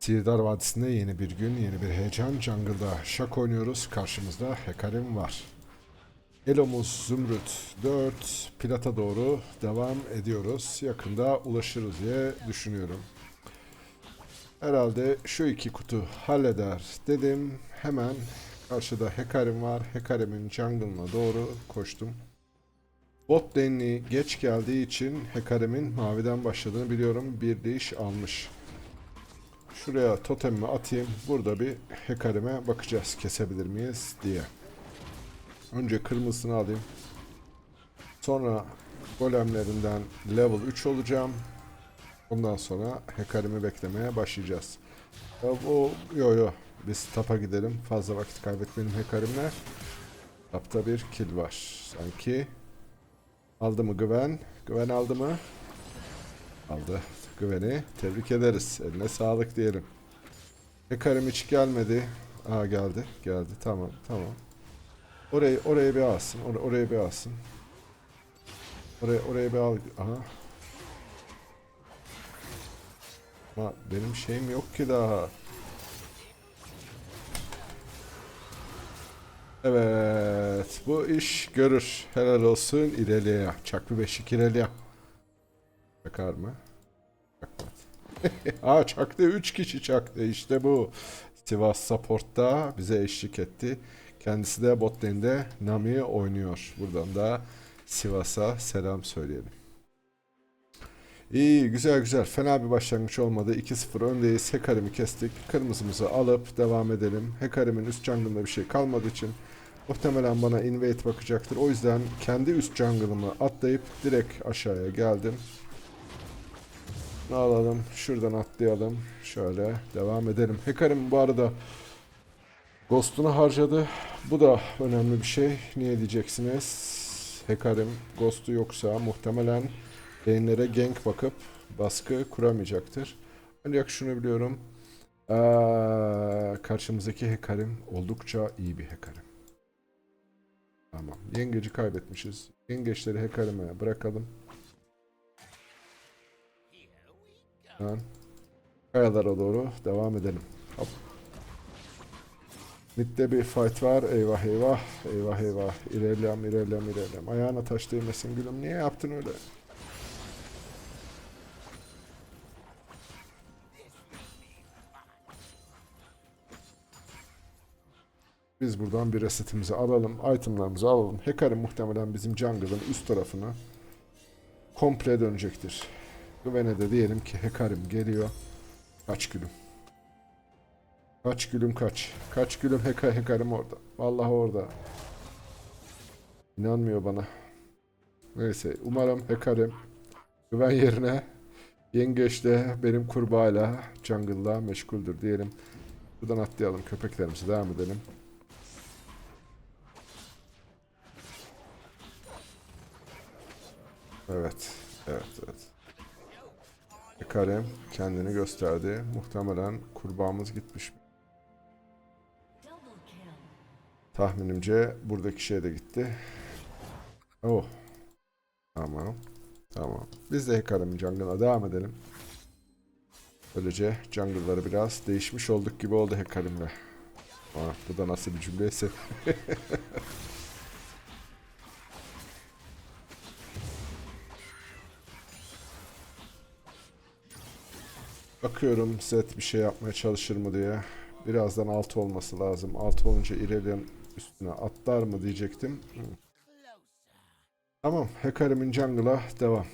Sihirdar Vadisi'nde yeni bir gün, yeni bir heyecan. Jungle'da şak oynuyoruz. Karşımızda Hekarim var. Elomuz Zümrüt 4 Plata doğru devam ediyoruz. Yakında ulaşırız diye düşünüyorum. Herhalde şu iki kutu halleder dedim. Hemen karşıda Hekarim var. Hekarim'in jungle'ına doğru koştum. Bot lane'i geç geldiği için Hekarim'in maviden başladığını biliyorum. Bir değiş almış. Şuraya totemimi atayım. Burada bir Hekarim'e bakacağız. Kesebilir miyiz diye. Önce kırmızısını alayım. Sonra golemlerinden level 3 olacağım. Ondan sonra Hekarim'i beklemeye başlayacağız. Ya bu yo yo biz tapa gidelim. Fazla vakit kaybetmeyelim Hekarim'le. Tapta bir kill var. Sanki aldı mı güven? Güven aldı mı? Aldı. Güveni tebrik ederiz. Eline sağlık diyelim. Hekarim hiç gelmedi. Aa geldi. Geldi. Tamam. Tamam. Orayı oraya bir alsın. Or oraya bir alsın. Oraya oraya bir al. Aha. Ama benim şeyim yok ki daha. Evet. Bu iş görür. Helal olsun İrelia. Çaklı beşik İrelia. Çakar mı? Aa çaktı. 3 kişi çaktı. İşte bu. Sivas Support'ta bize eşlik etti. Kendisi de bot lane'de Nami oynuyor. Buradan da Sivas'a selam söyleyelim. İyi güzel güzel. Fena bir başlangıç olmadı. 2-0 öndeyiz. Hekarim'i kestik. Kırmızımızı alıp devam edelim. Hekarim'in üst jungle'ında bir şey kalmadığı için muhtemelen bana invade bakacaktır. O yüzden kendi üst jungle'ımı atlayıp direkt aşağıya geldim. Ne alalım? Şuradan atlayalım. Şöyle devam edelim. Hekarim bu arada Ghost'unu harcadı. Bu da önemli bir şey. Niye diyeceksiniz? Hekarim Ghost'u yoksa muhtemelen lane'lere gank bakıp baskı kuramayacaktır. Ancak şunu biliyorum. Aa, karşımızdaki Hekarim oldukça iyi bir Hekarim. Tamam. Yengeci kaybetmişiz. Yengeçleri Hekarim'e bırakalım. Lan. Kayalara doğru devam edelim. Hop. Mid'de bir fight var. Eyvah eyvah. Eyvah eyvah. İlerlem ilerlem ilerlem. Ayağına taş değmesin gülüm. Niye yaptın öyle? Biz buradan bir resetimizi alalım. Itemlarımızı alalım. Hekarim muhtemelen bizim jungle'ın üst tarafına komple dönecektir. Güvene de diyelim ki Hekarim geliyor. Kaç gülüm. Kaç gülüm kaç. Kaç gülüm Heka Hekarim orada. Vallahi orada. İnanmıyor bana. Neyse umarım Hekarim güven yerine yengeçle benim kurbağayla jungle'la meşguldür diyelim. Buradan atlayalım köpeklerimize devam edelim. Evet. Evet evet. Hekarim kendini gösterdi. Muhtemelen kurbağamız gitmiş. Tahminimce buradaki şey de gitti. Oh. Tamam. Tamam. Biz de Hekarim jungle'a devam edelim. Böylece jungle'ları biraz değişmiş olduk gibi oldu Hekarim'le. Aa, bu da nasıl bir cümleyse. Bakıyorum set bir şey yapmaya çalışır mı diye. Birazdan 6 olması lazım. 6 olunca İrelia'nın üstüne atlar mı diyecektim. Tamam. Hekarim'in jungle'a devam.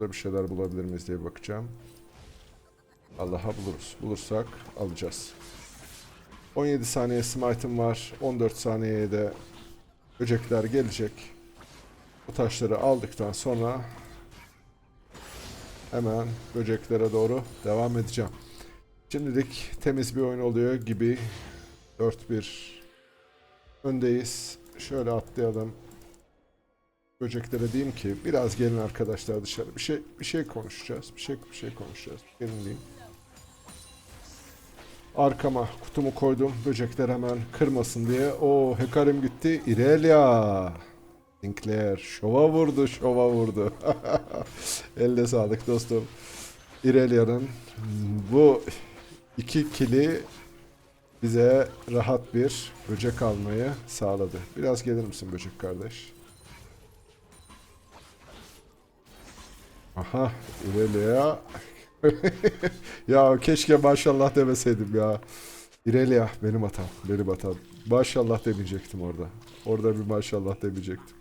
Burada bir şeyler bulabilir miyiz diye bakacağım. Allah'a buluruz. Bulursak alacağız. 17 saniye smite'ım var. 14 saniyeye de böcekler gelecek. Bu taşları aldıktan sonra hemen böceklere doğru devam edeceğim. Şimdilik temiz bir oyun oluyor gibi 4-1 öndeyiz. Şöyle atlayalım. Böceklere diyeyim ki biraz gelin arkadaşlar dışarı. Bir şey bir şey konuşacağız. Bir şey bir şey konuşacağız. Gelin diyeyim. Arkama kutumu koydum. Böcekler hemen kırmasın diye. O Hekarim gitti. Irelia. Sinclair şova vurdu, şova vurdu. Elde sağlık dostum. Irelia'nın bu iki kili bize rahat bir böcek almayı sağladı. Biraz gelir misin böcek kardeş? Aha İrelia. ya keşke maşallah demeseydim ya. İrelia benim hatam. Benim hatam. Maşallah demeyecektim orada. Orada bir maşallah demeyecektim.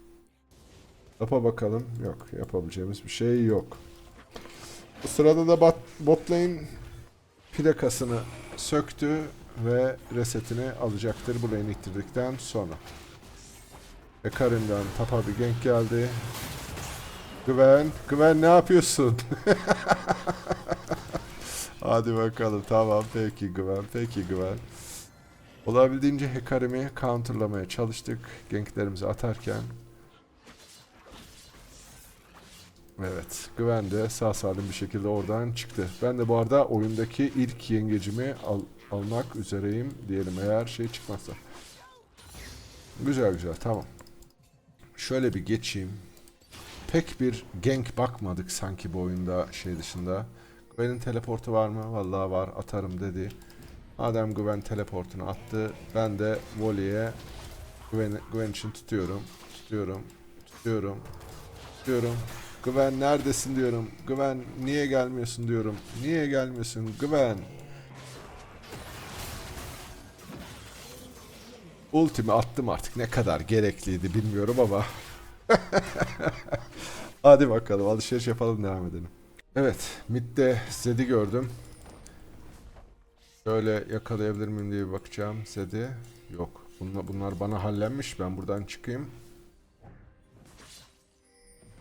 Yapa bakalım. Yok yapabileceğimiz bir şey yok. Bu sırada da bot, bot lane plakasını söktü ve resetini alacaktır bu lane'i ittirdikten sonra. Ve Karim'den tapa bir gank geldi. Güven, Güven ne yapıyorsun? Hadi bakalım tamam peki Güven, peki Güven. Olabildiğince Hekarim'i counterlamaya çalıştık ganklerimizi atarken. Evet, Güven de sağ salim bir şekilde oradan çıktı. Ben de bu arada oyundaki ilk yengecimi al- almak üzereyim diyelim eğer şey çıkmazsa. Güzel güzel tamam. Şöyle bir geçeyim. Pek bir gank bakmadık sanki bu oyunda şey dışında. Güven'in teleportu var mı? Vallahi var atarım dedi. Madem Güven teleportunu attı ben de voleye Güven, Güven için tutuyorum. Tutuyorum. Tutuyorum. Tutuyorum. Güven neredesin diyorum. Güven niye gelmiyorsun diyorum. Niye gelmiyorsun Güven? Ultimi attım artık. Ne kadar gerekliydi bilmiyorum ama. Hadi bakalım alışveriş yapalım devam edelim. Evet midde Zed'i gördüm. Şöyle yakalayabilir miyim diye bakacağım. Zed'i yok. Bunlar, bunlar bana hallenmiş. Ben buradan çıkayım.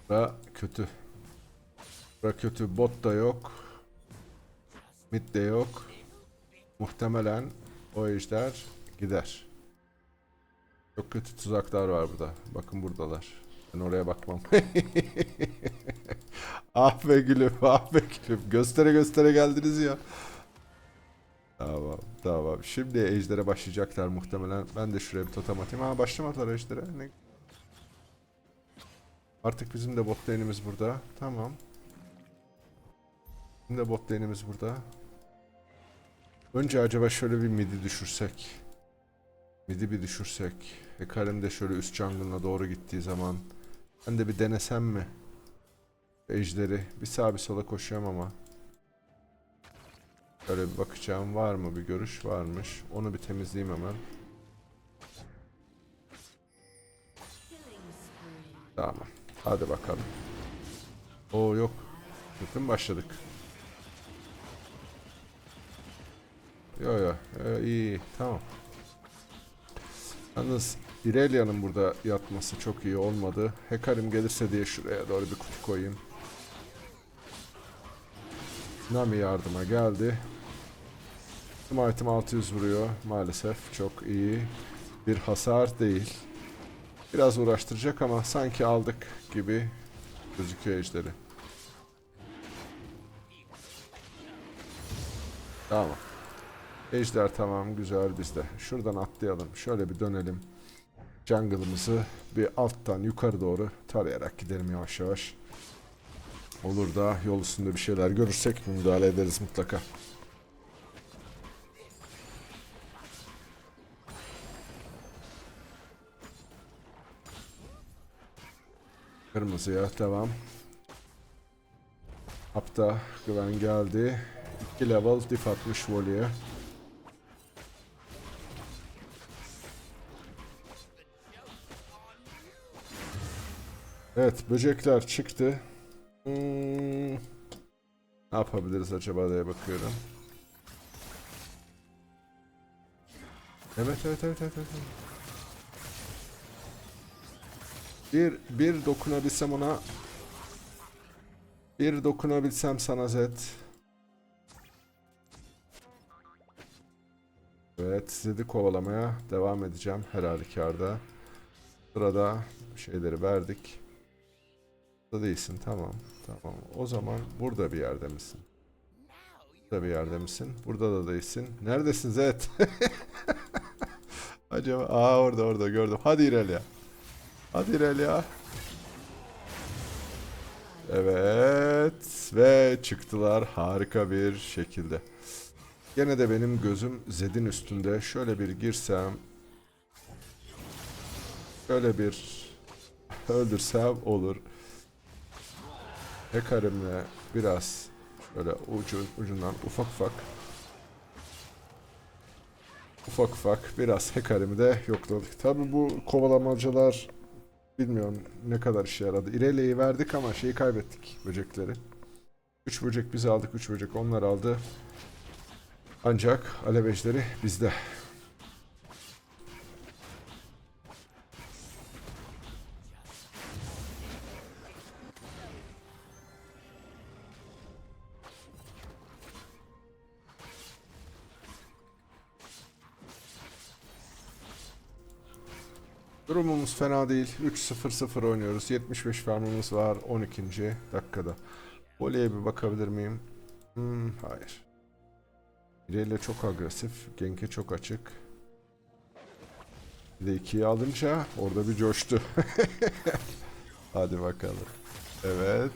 Bura kötü. Bura kötü. Bot da yok. Mid de yok. Muhtemelen o ejder gider. Çok kötü tuzaklar var burada. Bakın buradalar. Ben oraya bakmam. ah be gülüm, ah be gülüm. Göstere göstere geldiniz ya. Tamam, tamam. Şimdi ejdere başlayacaklar muhtemelen. Ben de şuraya bir totem atayım. Ha başlamadılar ejdere. Ne Artık bizim de bot lane'imiz burada. Tamam. Bizim de bot lane'imiz burada. Önce acaba şöyle bir midi düşürsek. Midi bir düşürsek. Hekarim de şöyle üst jungle'ına doğru gittiği zaman. Ben de bir denesem mi? Ejderi. Bir sağa bir sola koşuyorum ama. Şöyle bir bakacağım. Var mı bir görüş? Varmış. Onu bir temizleyeyim hemen. Tamam. Hadi bakalım. Oo yok. Kötü başladık? Yo yo. Yo, iyi. Tamam. Yalnız İrelia'nın burada yatması çok iyi olmadı. Hekarim gelirse diye şuraya doğru bir kutu koyayım. Nami yardıma geldi. Smite'ım 600 vuruyor. Maalesef çok iyi bir hasar değil. Biraz uğraştıracak ama sanki aldık gibi gözüküyor ejderi. Tamam. Ejder tamam güzel bizde. Şuradan atlayalım. Şöyle bir dönelim. Jungle'ımızı bir alttan yukarı doğru tarayarak gidelim yavaş yavaş. Olur da yol üstünde bir şeyler görürsek müdahale ederiz mutlaka. Kırmızıya devam. Hapta güven geldi. 2 level dif atmış voleye. Evet böcekler çıktı. Hmm, ne yapabiliriz acaba diye bakıyorum. Evet evet evet evet. evet. Bir, bir dokunabilsem ona bir dokunabilsem sana Zed. Evet Zed'i kovalamaya devam edeceğim her halükarda. Sırada şeyleri verdik. Burada değilsin tamam tamam. O zaman burada bir yerde misin? Burada bir yerde misin? Burada da değilsin. Neredesin Zed? Acaba aa orada orada gördüm. Hadi ilerle. Hadi İrelia. Evet ve çıktılar harika bir şekilde. Gene de benim gözüm Zed'in üstünde. Şöyle bir girsem. Şöyle bir öldürsem olur. Hekarimle biraz böyle ucu, ucundan ufak ufak ufak ufak biraz Hekarimi de yokladık. Tabi bu kovalamacalar bilmiyorum ne kadar işe yaradı. İrelia'yı verdik ama şeyi kaybettik böcekleri. 3 böcek biz aldık, 3 böcek onlar aldı. Ancak alev ejderi bizde. Durumumuz fena değil. 3-0-0 oynuyoruz. 75 farmımız var 12. dakikada. Voley'e bir bakabilir miyim? Hmm, hayır. Irelia çok agresif. Genke çok açık. Bir de ikiyi alınca orada bir coştu. Hadi bakalım. Evet.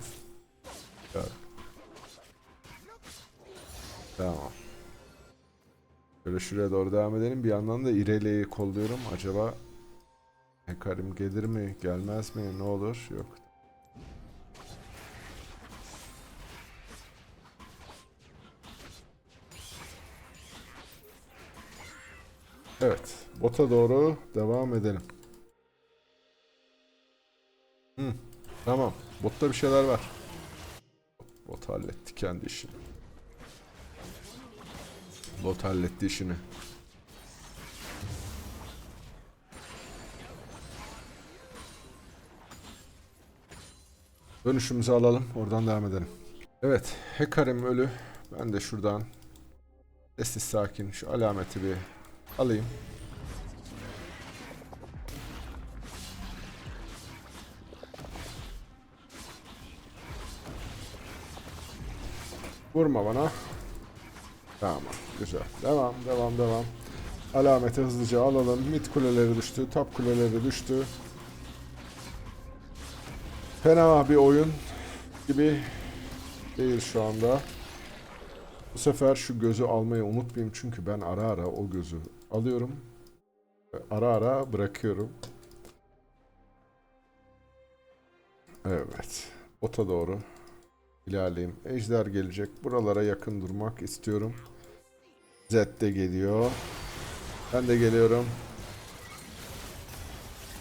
Yok. Tamam. Şöyle şuraya doğru devam edelim. Bir yandan da Irelia'yı kolluyorum. Acaba Hekarim gelir mi? Gelmez mi? Ne olur? Yok. Evet. Bota doğru devam edelim. Hı, tamam. Botta bir şeyler var. Bot halletti kendi işini. Bot halletti işini. Dönüşümüzü alalım. Oradan devam edelim. Evet. Hekarim ölü. Ben de şuradan sessiz sakin şu alameti bir alayım. Vurma bana. Tamam. Güzel. Devam, devam, devam. Alameti hızlıca alalım. Mid kuleleri düştü. Top kuleleri düştü. Fena bir oyun gibi değil şu anda. Bu sefer şu gözü almayı unutmayayım çünkü ben ara ara o gözü alıyorum. Ara ara bırakıyorum. Evet. Ota doğru ilerleyeyim. Ejder gelecek. Buralara yakın durmak istiyorum. Zed de geliyor. Ben de geliyorum.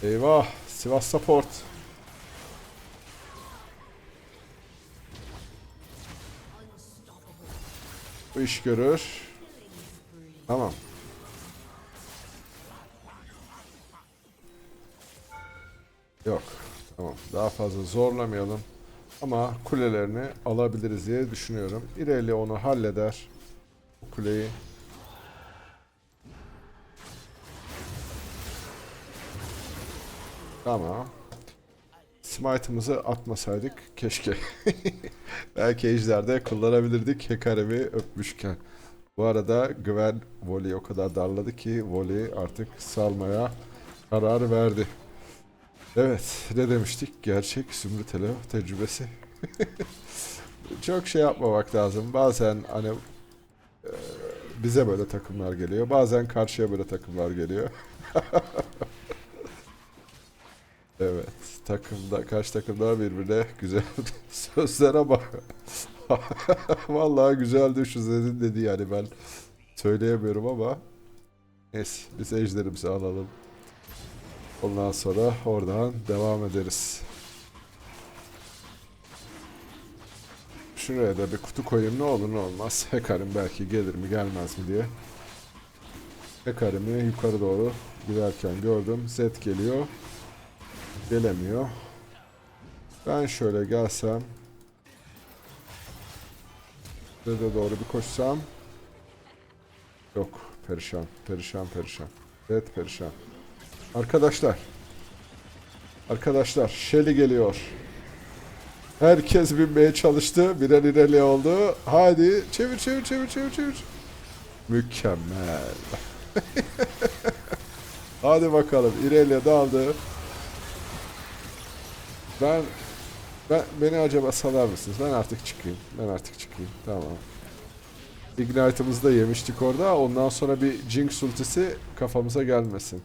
Eyvah. Sivas Support. İş görür. Tamam. Yok. Tamam. Daha fazla zorlamayalım. Ama kulelerini alabiliriz diye düşünüyorum. İreli onu halleder. Kuleyi. Tamam. Smite'ımızı atmasaydık keşke. Belki ejderde kullanabilirdik Hekarem'i öpmüşken. Bu arada Gwen voleyi o kadar darladı ki voleyi artık salmaya karar verdi. Evet ne demiştik? Gerçek Zümrüt Elo tecrübesi. Çok şey yapmamak lazım. Bazen hani e, bize böyle takımlar geliyor. Bazen karşıya böyle takımlar geliyor. Evet. Takımda kaç takımda birbirine güzel sözler ama vallahi güzel şu Zed'in dedi yani ben söyleyemiyorum ama neyse biz ejderimizi alalım. Ondan sonra oradan devam ederiz. Şuraya da bir kutu koyayım ne olur ne olmaz. Hekarim belki gelir mi gelmez mi diye. Hekarim'i yukarı doğru giderken gördüm. Zed geliyor. Gelemiyor. Ben şöyle gelsem. Şurada doğru bir koşsam. Yok. Perişan. Perişan perişan. Evet perişan. Arkadaşlar. Arkadaşlar. Shelly geliyor. Herkes binmeye çalıştı. Birer ilerle oldu. Hadi. Çevir çevir çevir çevir çevir. Mükemmel. Hadi bakalım. İrelia daldı. Ben ben beni acaba salar mısınız? Ben artık çıkayım. Ben artık çıkayım. Tamam. Ignite'ımızı da yemiştik orada. Ondan sonra bir Jinx ultisi kafamıza gelmesin.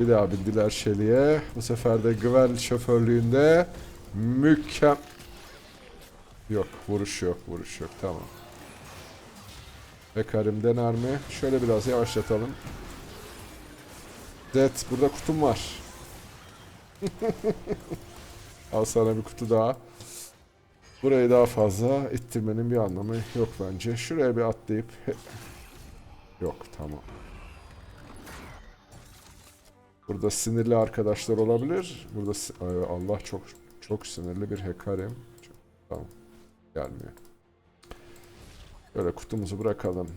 Bir daha bindiler Shelly'e. Bu sefer de Gwen şoförlüğünde mükem... Yok vuruş yok vuruş yok tamam. Bekarim dener mi? Şöyle biraz yavaşlatalım. Zed burada kutum var. Al sana bir kutu daha. Burayı daha fazla ittirmenin bir anlamı yok bence. Şuraya bir atlayıp... Yok tamam. Burada sinirli arkadaşlar olabilir. Burada Allah çok çok sinirli bir hekarim. Tamam. Gelmiyor. Böyle kutumuzu bırakalım.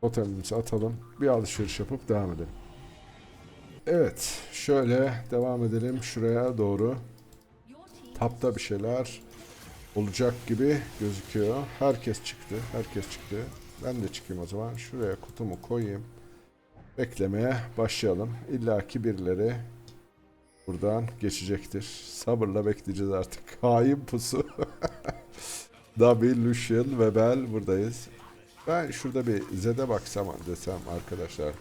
Totemimizi atalım. Bir alışveriş yapıp devam edelim. Evet. Şöyle devam edelim şuraya doğru. Tapta bir şeyler olacak gibi gözüküyor. Herkes çıktı. Herkes çıktı. Ben de çıkayım o zaman. Şuraya kutumu koyayım. Beklemeye başlayalım. İlla ki birileri buradan geçecektir. Sabırla bekleyeceğiz artık. Hain pusu. Dabi, Lucian ve Bell buradayız. Ben şurada bir Zed'e baksam desem arkadaşlar.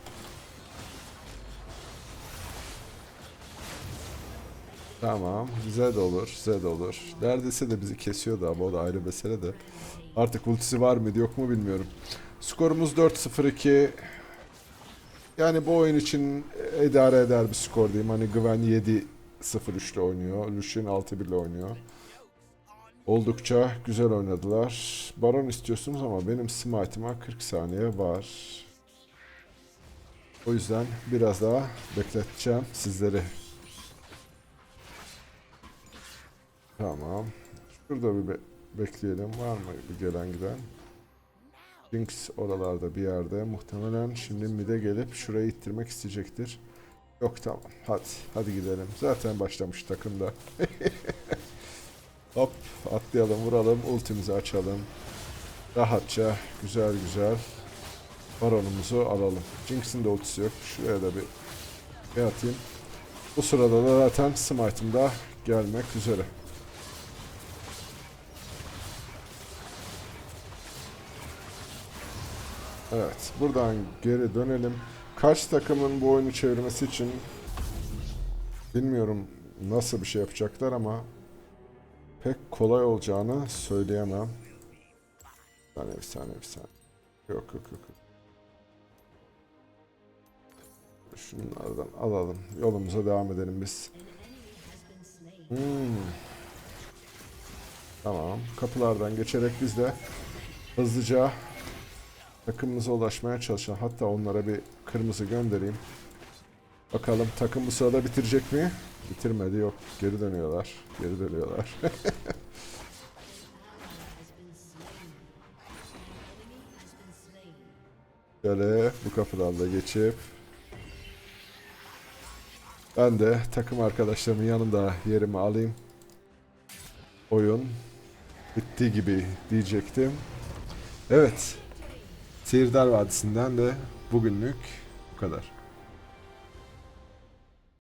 Tamam. Zed olur. Zed olur. Neredeyse de bizi kesiyordu ama o da ayrı mesele de. Artık ultisi var mıydı yok mu bilmiyorum. Skorumuz 4-0-2. Yani bu oyun için idare eder bir skor diyeyim. Hani Gwen 7-0-3 ile oynuyor. Lucian 6-1 ile oynuyor. Oldukça güzel oynadılar. Baron istiyorsunuz ama benim smite'ıma 40 saniye var. O yüzden biraz daha bekleteceğim sizleri. Tamam. Şurada bir be- bekleyelim. Var mı bir gelen giden? Jinx oralarda bir yerde. Muhtemelen şimdi mid'e gelip şurayı ittirmek isteyecektir. Yok tamam. Hadi. Hadi gidelim. Zaten başlamış takımda. Hop atlayalım vuralım. Ultimizi açalım. Rahatça güzel güzel baronumuzu alalım. Jinx'in de ultisi yok. Şuraya da bir bir atayım. Bu sırada da zaten smite'ım da gelmek üzere. Evet, buradan geri dönelim. Karşı takımın bu oyunu çevirmesi için bilmiyorum nasıl bir şey yapacaklar ama pek kolay olacağını söyleyemem. Bir saniye, bir yok, yok. yok. Şunlardan alalım. Yolumuza devam edelim biz. Hmm. Tamam. Kapılardan geçerek biz de hızlıca takımımıza ulaşmaya çalışan hatta onlara bir kırmızı göndereyim. Bakalım takım bu sırada bitirecek mi? Bitirmedi yok. Geri dönüyorlar. Geri dönüyorlar. Şöyle bu kapıdan da geçip ben de takım arkadaşlarımın yanında yerimi alayım. Oyun bitti gibi diyecektim. Evet. Sihirdar Vadisi'nden de bugünlük bu kadar.